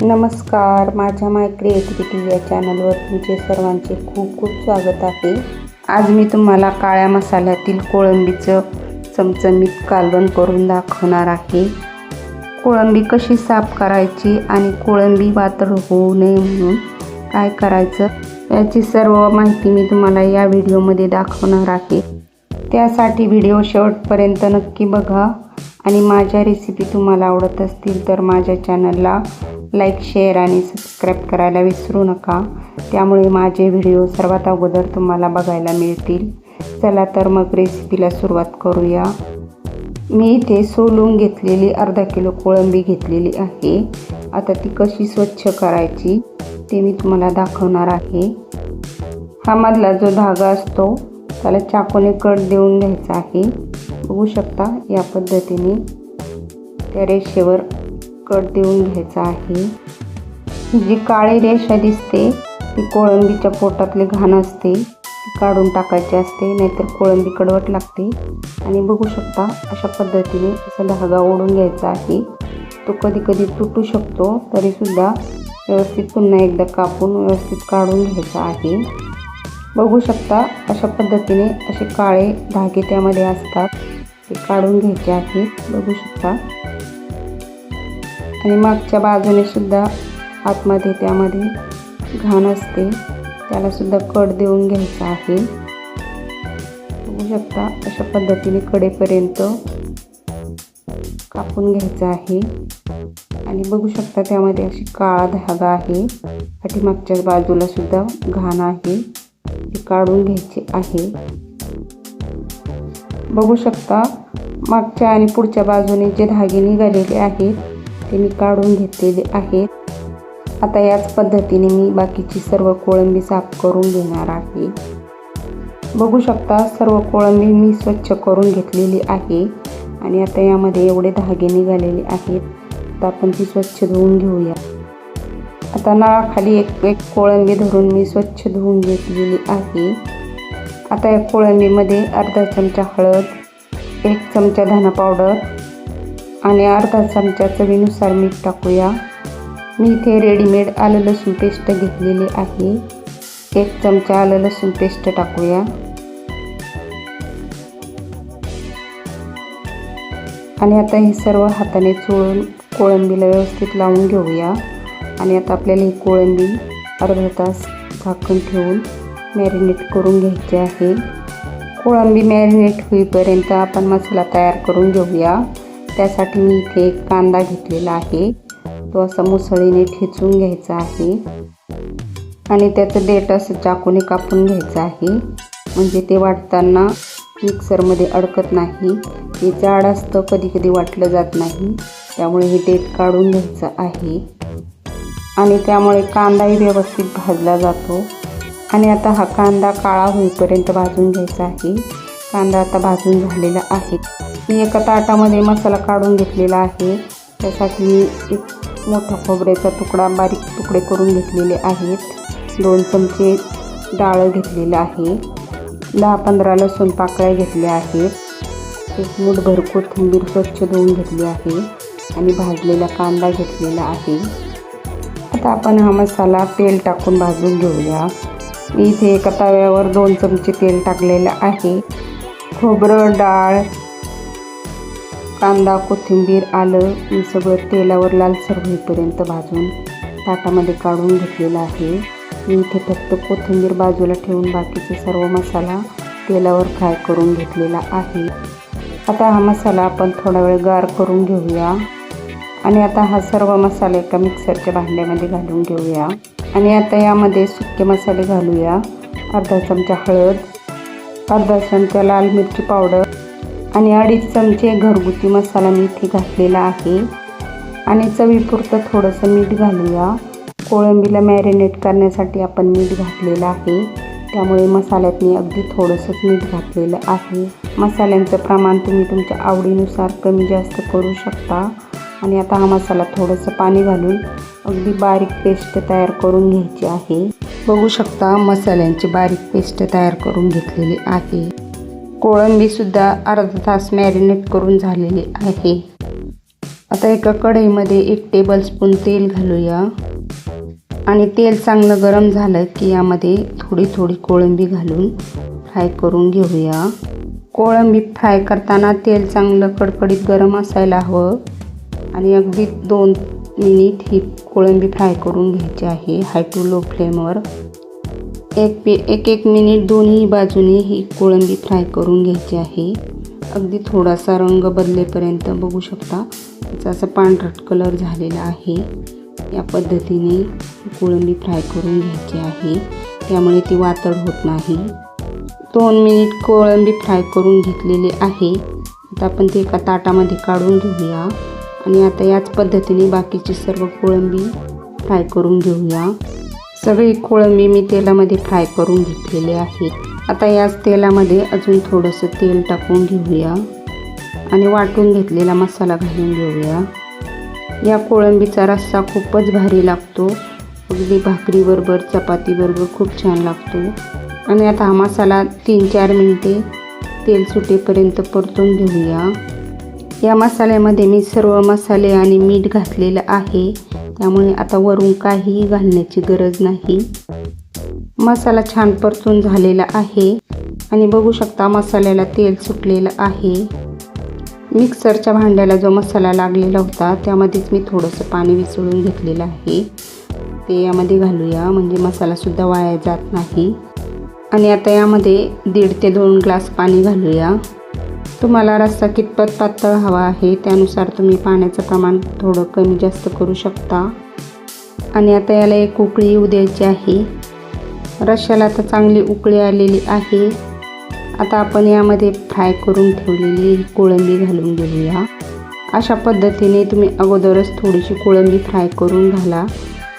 नमस्कार माझ्या माय क्रिएटिव्हिटी या चॅनलवर तुमचे सर्वांचे खूप खूप स्वागत आहे. आज मी तुम्हाला काळ्या मसाल्यातील कोळंबीचं चमचमीत कालवण करून दाखवणार आहे. कोळंबी कशी साफ करायची आणि कोळंबी वातर होऊ नये म्हणून काय करायचं याची सर्व माहिती मी तुम्हाला या व्हिडिओमध्ये दाखवणार आहे. त्यासाठी व्हिडिओ शेवटपर्यंत नक्की बघा आणि माझ्या रेसिपी तुम्हाला आवडत असतील तर माझ्या चॅनलला लाईक शेअर आणि सबस्क्राईब करायला विसरू नका. त्यामुळे माझे व्हिडिओ सर्वात अगोदर तुम्हाला बघायला मिळतील. चला तर मग रेसिपीला सुरुवात करूया. मी इथे सोलून घेतलेली अर्धा किलो कोळंबी घेतलेली आहे. आता ती कशी स्वच्छ करायची ते मी तुम्हाला दाखवणार आहे. हा मधला जो धागा असतो त्याला चाकूने कट देऊन घ्यायचा आहे. बघू शकता या पद्धतीने. त्या रेषेवर कट देऊन घ्यायचा आहे. जी काळी रेषा दिसते ती कोळंबीच्या पोटातली घाण असते. ती काढून टाकायची असते नाहीतर कोळंबी कडवट लागते. आणि बघू शकता अशा पद्धतीने असा धागा ओढून घ्यायचा आहे. तो कधी कधी तुटू शकतो तरीसुद्धा व्यवस्थित पुन्हा एकदा कापून व्यवस्थित काढून घ्यायचा आहे. बघू शकता अशा पद्धतीने असे काळे धागे त्यामध्ये असतात. ते काढून घ्यायचे आहेत. बघू शकता. आणि मागच्या बाजूने सुद्धा आतमध्ये त्यामध्ये घाण असते. त्याला सुद्धा कड देऊन घ्यायचा आहे. बघू शकता अशा पद्धतीने कडेपर्यंत कापून घ्यायचं आहे. आणि बघू शकता त्यामध्ये अशी काळा धागा आहे. पाठीमागच्या बाजूला सुद्धा घाण आहे. ती काढून घ्यायची आहे. बघू शकता मागच्या आणि पुढच्या बाजूने जे धागे निघालेले आहेत ते मी काढून घेतलेले आहेत. आता याच पद्धतीने मी बाकीची सर्व कोळंबी साफ करून घेणार आहे. बघू शकता सर्व कोळंबी मी स्वच्छ करून घेतलेली आहे. आणि आता यामध्ये एवढे धागे निघालेले आहेत. आता आपण ती स्वच्छ धुवून घेऊया. आता नळाखाली एक एक कोळंबी धरून मी स्वच्छ धुवून घेतलेली आहे. आता या कोळंबीमध्ये अर्धा चमचा हळद एक चमचा धना पावडर आणि अर्धा चमचा चवीनुसार मीठ टाकूया. मी इथे रेडीमेड आलं लसूण पेस्ट घेतलेली आहे. एक चमचा आलं लसूण पेस्ट टाकूया. आणि आता हे सर्व हाताने चोळून कोळंबीला व्यवस्थित लावून घेऊया. आणि आता आपल्याला ही कोळंबी अर्धा तास झाकण ठेवून मॅरिनेट करून घ्यायची आहे. कोळंबी मॅरिनेट होईपर्यंत आपण मसाला तयार करून घेऊया. त्यासाठी मी इथे एक कांदा घेतलेला आहे. तो असा मुसळीने ठेचून घ्यायचा आहे. आणि त्याचं देठ असं चाकूने कापून घ्यायचं आहे. म्हणजे ते वाटताना मिक्सरमध्ये अडकत नाही. हे जाड असतं कधी कधी वाटलं जात नाही. त्यामुळे हे देठ काढून घ्यायचं आहे. आणि त्यामुळे कांदाही व्यवस्थित भाजला जातो. आणि आता हा कांदा काळा होईपर्यंत भाजून घ्यायचा आहे. कांदा आता भाजून झालेला आहे. मी एका ताटामध्ये मसाला काढून घेतलेला आहे. त्यासाठी मी एक मोठा खोबऱ्याचा तुकडा बारीक तुकडे करून घेतलेले आहेत. दोन चमचे डाळ घेतलेलं आहे. दहा पंधरा लसूण पाकळ्या घेतल्या आहेत. एक मूठभर कोथिंबीर स्वच्छ धुवून घेतली आहे आणि भाजलेला कांदा घेतलेला आहे. आता आपण हा मसाला तेल टाकून भाजून घेऊया. मी इथे एका तव्यावर दोन चमचे तेल टाकलेलं आहे. खोबरं डाळ कांदा कोथिंबीर आलं हे सगळं तेलावर लालसर होईपर्यंत भाजून ताटामध्ये काढून घेतलेलं आहे. मी इथे फक्त कोथिंबीर बाजूला ठेवून बाकीचे सर्व मसाला तेलावर फ्राय करून घेतलेला आहे. आता हा मसाला आपण थोडा वेळ गार करून घेऊया. आणि आता हा सर्व मसाला एका मिक्सरच्या भांड्यामध्ये घालून घेऊया. आणि आता यामध्ये सुके मसाले घालूया. अर्धा चमचा हळद अर्धा चमचा लाल मिरची पावडर आणि अडीच चमचे घरगुती मसाला मी इथे घातलेला आहे. आणि चवीपुरतं थोडंसं मीठ घालूया. कोळंबीला मॅरिनेट करण्यासाठी आपण मीठ घातलेलं आहे. त्यामुळे मसाल्यात मी अगदी थोडंसंच मीठ घातलेलं आहे. मसाल्यांचं प्रमाण तुम्ही तुमच्या आवडीनुसार कमी जास्त करू शकता. आणि आता हा मसाला थोडंसं पाणी घालून अगदी बारीक पेस्ट तयार करून घ्यायची आहे. बघू शकता मसाल्यांची बारीक पेस्ट तयार करून घेतलेली आहे. कोळंबीसुद्धा अर्धा तास मॅरिनेट करून झालेली आहे. आता एका कढईमध्ये एक टेबलस्पून तेल घालूया. आणि तेल चांगलं गरम झालं की यामध्ये थोडी थोडी कोळंबी घालून फ्राय करून घेऊया. कोळंबी फ्राय करताना तेल चांगलं कडकडीत गरम असायला हवं. आणि अगदी दोन मिनिट ही कोळंबी फ्राय करून घ्यायची आहे. हाय टू लो फ्लेमवर एक पी एक एक मिनिट दोन्ही बाजूनी ही कोळंबी फ्राय करून घ्यायची आहे. अगदी थोडासा रंग बदलेपर्यंत बघू शकता. त्याचा असं पांढरट कलर झालेला आहे. या पद्धतीने कोळंबी फ्राय करून घ्यायची आहे. त्यामुळे ती वातड होत नाही. दोन मिनिट कोळंबी फ्राय करून घेतलेली आहे. आता आपण ते एका ताटामध्ये काढून घेऊया. आणि आता याच पद्धतीने बाकीची सर्व कोळंबी फ्राय करून घेऊया. सगळी कोळंबी मी तेलामध्ये फ्राय करून घेतलेली आहे. आता याच तेलामध्ये अजून थोडंसं तेल टाकून घेऊया. आणि वाटून घेतलेला मसाला घालून घेऊया. या कोळंबीचा रस्सा खूपच भारी लागतो. अगदी भाकरीबरोबर चपातीबरोबर खूप छान लागतो. आणि आता हा मसाला तीन चार मिनटे तेल सुटेपर्यंत परतून घेऊया. या मसाल्यामध्ये मी सर्व मसाले आणि मीठ घातलेलं आहे. त्यामुळे आता वरून काहीही घालण्याची गरज नाही. मसाला छान परतून झालेला आहे. आणि बघू शकता मसाल्याला तेल सुटलेलं आहे. मिक्सरच्या भांड्याला जो मसाला लागलेला होता त्यामध्येच मी थोडंसं पाणी विसळून घेतलेलं आहे. ते यामध्ये घालूया म्हणजे मसालासुद्धा वाया जात नाही. आणि आता यामध्ये दीड ते दोन ग्लास पाणी घालूया. तुम्हाला रस्सा कितपत पातळ हवा आहे त्यानुसार तुम्ही पाण्याचं प्रमाण थोडं कमी जास्त करू शकता. आणि आता याला एक उकळी येऊ द्यायची आहे. रश्श्याला आता चांगली उकळी आलेली आहे. आता आपण यामध्ये फ्राय करून ठेवलेली कोळंबी घालून घेऊया. अशा पद्धतीने तुम्ही अगोदरच थोडीशी कोळंबी फ्राय करून घाला.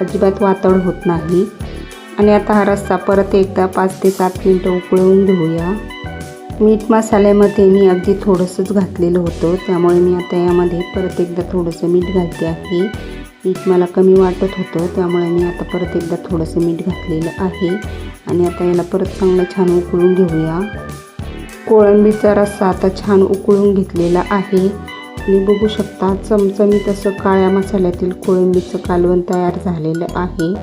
अजिबात वातळ होत नाही. आणि आता हा रस्सा परत एकदा पाच ते सात मिनटं उकळवून घेऊया. मीठ मसाल्यामध्ये मी अगदी थोडंसंच घातलेलं होतं. त्यामुळे मी आता यामध्ये परत एकदा थोडंसं मीठ घालते आहे. मीठ मला कमी वाटत होतं त्यामुळे मी आता परत एकदा थोडंसं मीठ घातलेलं आहे. आणि आता याला परत चांगलं छान उकळून घेऊया. कोळंबीचा रस्सा आता छान उकळून घेतलेला आहे. आणि बघू शकता चमचमीत असं काळ्या मसाल्यातील कोळंबीचं कालवण तयार झालेलं आहे.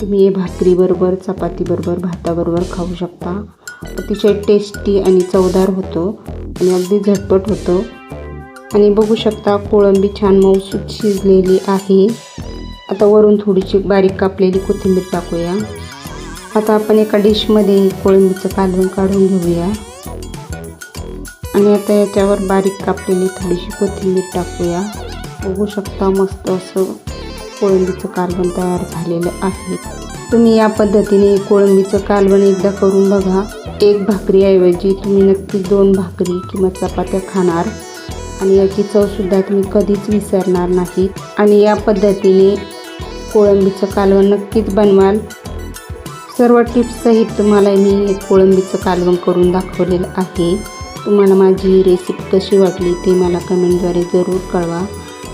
तुम्ही हे भाकरीबरोबर चपातीबरोबर भाताबरोबर खाऊ शकता. अतिशय टेस्टी आणि चवदार होतो आणि अगदी झटपट होतो. आणि बघू शकता कोळंबी छान मऊसूत शिजलेली आहे. आता वरून थोडीशी बारीक कापलेली कोथिंबीर टाकूया. आता आपण एका डिशमध्ये कोळंबीचं कालवण काढून घेऊया. आणि आता याच्यावर बारीक कापलेली थोडीशी कोथिंबीर टाकूया. बघू शकता मस्त असं कोळंबीचं कालवण तयार झालेलं आहे. तुम्ही या पद्धतीने कोळंबीचं कालवण एकदा करून बघा. एक भाकरीऐवजी तुम्ही नक्कीच दोन भाकरी किंवा चपात्या खाणार. आणि याची चवसुद्धा तुम्ही कधीच विसरणार नाही. आणि या पद्धतीने कोळंबीचं कालवण नक्कीच बनवाल. सर्व टिप्ससहित तुम्हाला मी एक कोळंबीचं कालवण करून दाखवलेलं आहे. तुम्हाला माझी रेसिपी कशी वाटली ते मला कमेंटद्वारे जरूर कळवा.